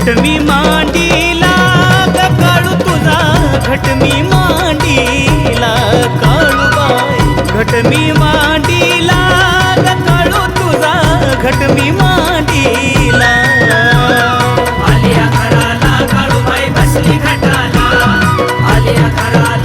घटमी मांडीला काळू तुझा घटमी मांडीला काळूबाई घटमी मांडीला काळू तुझा घटमी मांडीला आलिया घराला काळूबाई बसली घटाला. आलिया घराला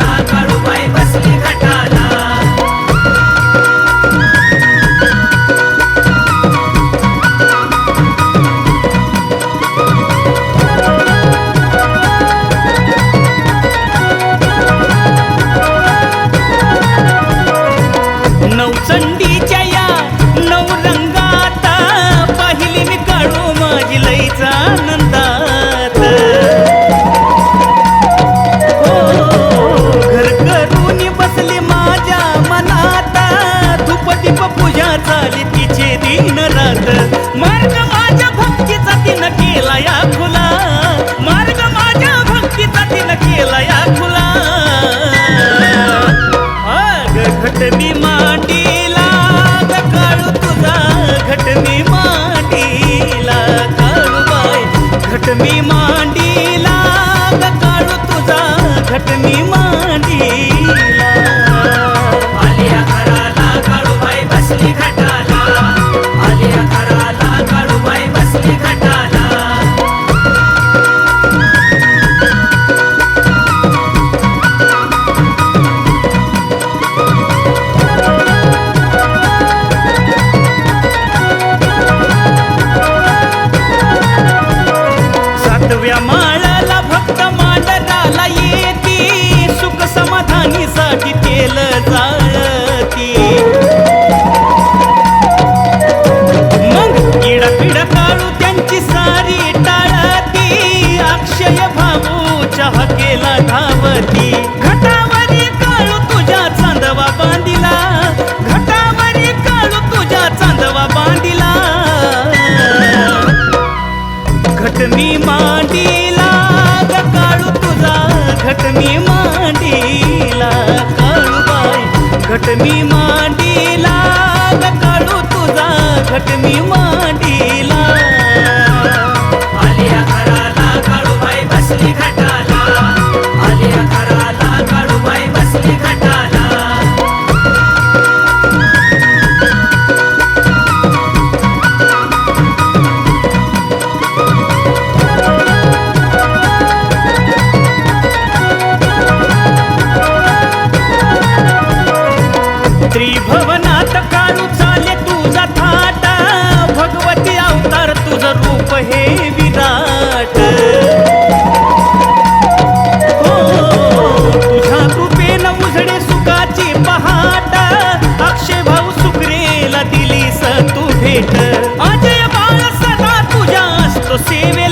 झाली तिचे दिन रात. मार्ग माझ्या भक्तीचा तिनं केला या खुला. मार्ग माझ्या भक्तीचा तिनं केला या खुला. अग घट मी माटीला काळू तुझा. घट मी माटीला काळू बाय घट मी मांडीला काळू तुझा. घट मी मी मांडीला ग काळू तुझा घट मी मांडीला. काळू बाई घट मी मांडीला काळू तुझा घट मी मांडीला घराला बसली घटा. भेट. अजय बाळ सदा तुझ्या असतो सेवे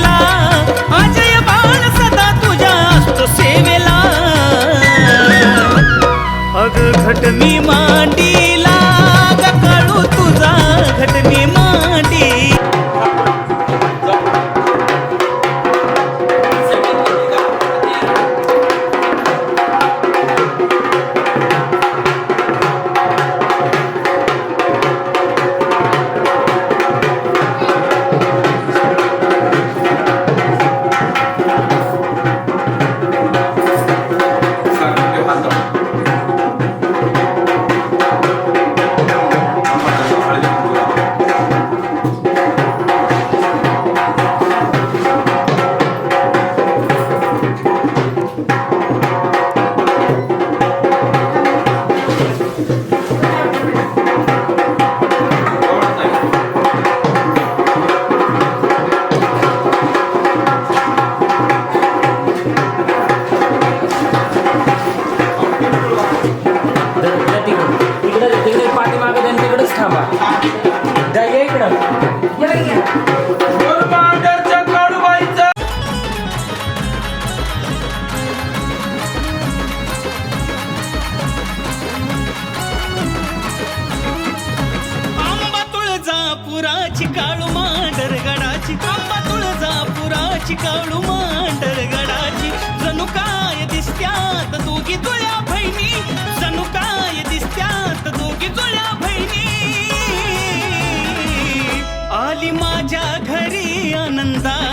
आली माझ्या घरी आनंदा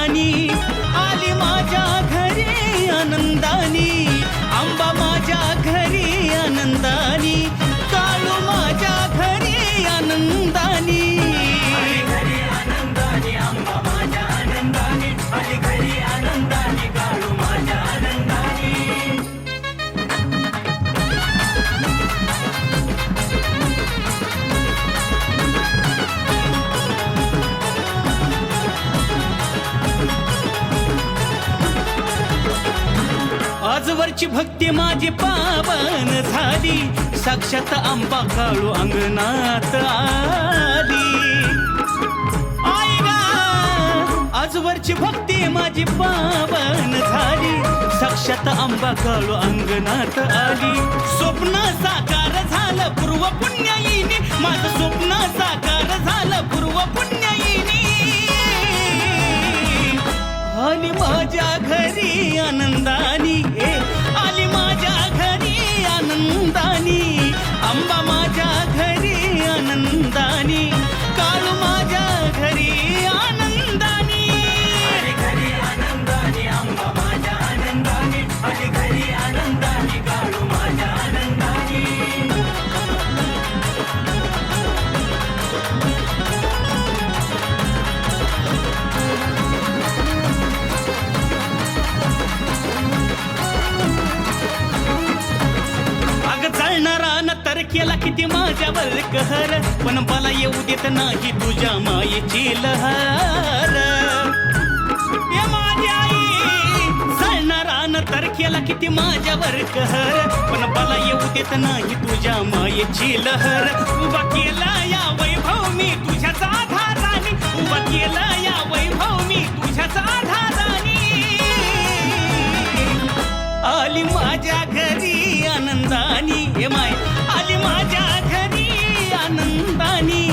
आजवरची भक्ती माझी पावन झाली. साक्षात आंबा काळू अंगणात आली. आई गा आजवरची भक्ती माझी पावन झाली. साक्षात आंबा काळू अंगणात आली. स्वप्न साकार झालं पूर्व पुण्याईने माझं स्वप्न घरी आनंदानी. ए आली माझ्या घरी आनंदानी. आंबा माझ्या घरी आनंदानी. काळू माझ्या घरी आनंदानी. घरी आनंदानी आंबा माझ्या आनंदानी. घरी प्रहर पण मला येऊ देत नाही तुझ्या मायेची लहर. ये न तर केला किती माझ्यावर कहर पण मला येऊ देत नाही तुझ्या मायेची लहर. उभा केला या वैभव मी तुझ्याचा आधाराने उभा केला या वैभव मी तुझ्याचा आधाराने. आली माझ्या घरी आनंदानी हे माय आली माझ्या घरी 能把你。